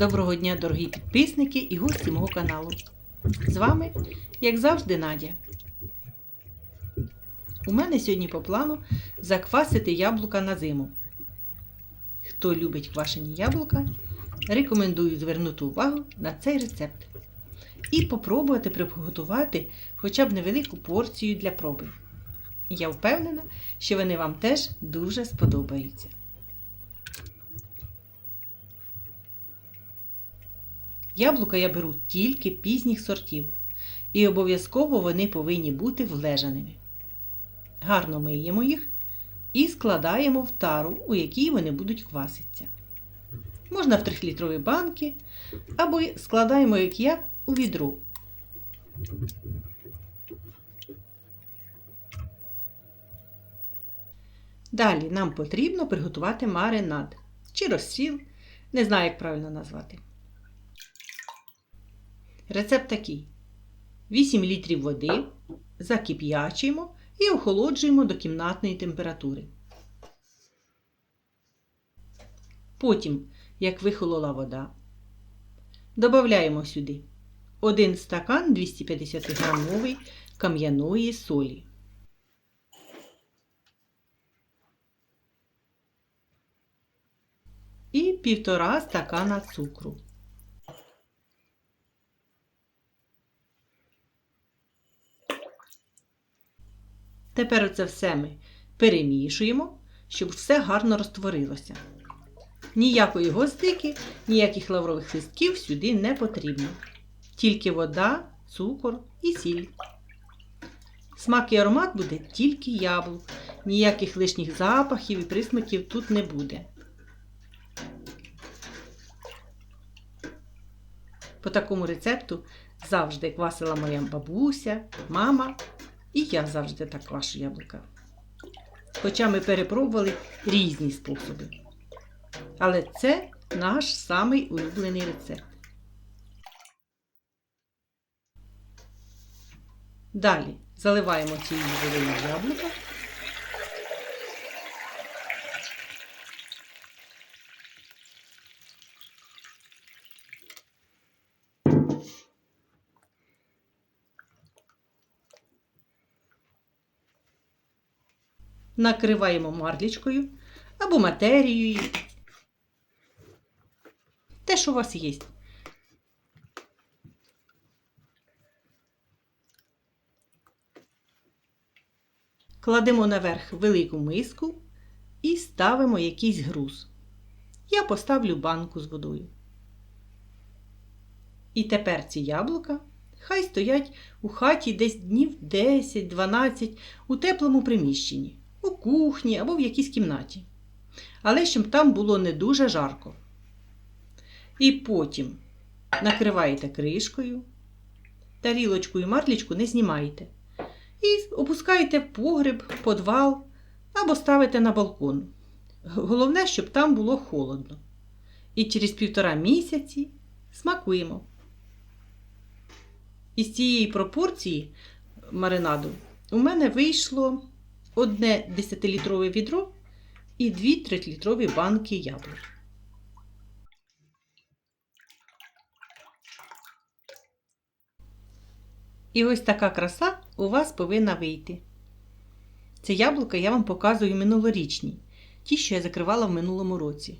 Доброго дня, дорогі підписники і гості мого каналу. З вами, як завжди, Надя. У мене сьогодні по плану заквасити яблука на зиму. Хто любить квашені яблука, рекомендую звернути увагу на цей рецепт. І попробувати приготувати хоча б невелику порцію для проби. Я впевнена, що вони вам теж дуже сподобаються. Яблука я беру тільки пізніх сортів, і обов'язково вони повинні бути влежаними. Гарно миємо їх і складаємо в тару, у якій вони будуть кваситися. Можна в 3-літрові банки, або складаємо, як я, у відро. Далі нам потрібно приготувати маринад чи розсіл, не знаю, як правильно назвати. Рецепт такий: 8 літрів води закип'ячуємо і охолоджуємо до кімнатної температури. Потім, як вихолола вода, додаємо сюди 1 стакан 250 грамовий кам'яної солі. І півтора стакана цукру. Тепер це все ми перемішуємо, щоб все гарно розтворилося. Ніякої гостики, ніяких лаврових листків сюди не потрібно. Тільки вода, цукор і сіль. Смак і аромат буде тільки яблук. Ніяких лишніх запахів і присмаків тут не буде. По такому рецепту завжди квасила моя бабуся, мама і я завжди так квашу яблука. Хоча ми перепробували різні способи. Але це наш самий улюблений рецепт. Далі заливаємо цією водою яблука. Накриваємо марлічкою або матерією. Те, що у вас є. Кладемо наверх велику миску і ставимо якийсь груз. Я поставлю банку з водою. І тепер ці яблука хай стоять у хаті десь днів 10-12 у теплому приміщенні у кухні або в якійсь кімнаті. Але щоб там було не дуже жарко. І потім накриваєте кришкою, тарілочку і марлічку не знімаєте. І опускаєте в погреб, подвал або ставите на балкон. Головне, щоб там було холодно. І через півтора місяці смакуємо. Із цієї пропорції маринаду у мене вийшло одне 10-літрове відро і 2 3-літрові банки яблук. І ось така краса у вас повинна вийти. Це яблука я вам показую минулорічні, ті, що я закривала в минулому році.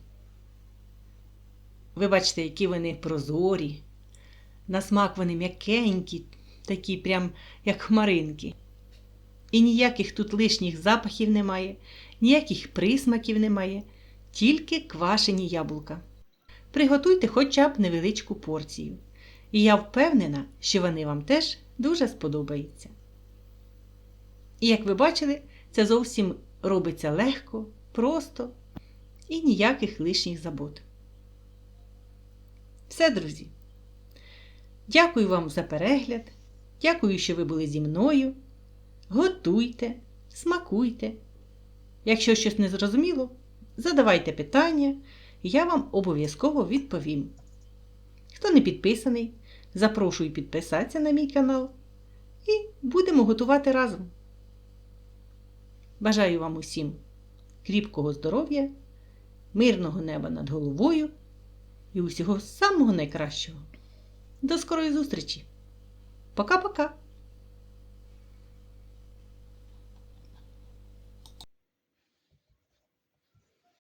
Ви бачите, які вони прозорі, на смак вони м'якенькі, такі прям як хмаринки. І ніяких тут лишніх запахів немає, ніяких присмаків немає, тільки квашені яблука. Приготуйте хоча б невеличку порцію. І я впевнена, що вони вам теж дуже сподобаються. І як ви бачили, це зовсім робиться легко, просто і ніяких лишніх забот. Все, друзі. Дякую вам за перегляд. Дякую, що ви були зі мною. Готуйте, смакуйте. Якщо щось не зрозуміло, задавайте питання, я вам обов'язково відповім. Хто не підписаний, запрошую підписатися на мій канал і будемо готувати разом. Бажаю вам усім кріпкого здоров'я, мирного неба над головою і усього самого найкращого. До скорої зустрічі! Пока-пока!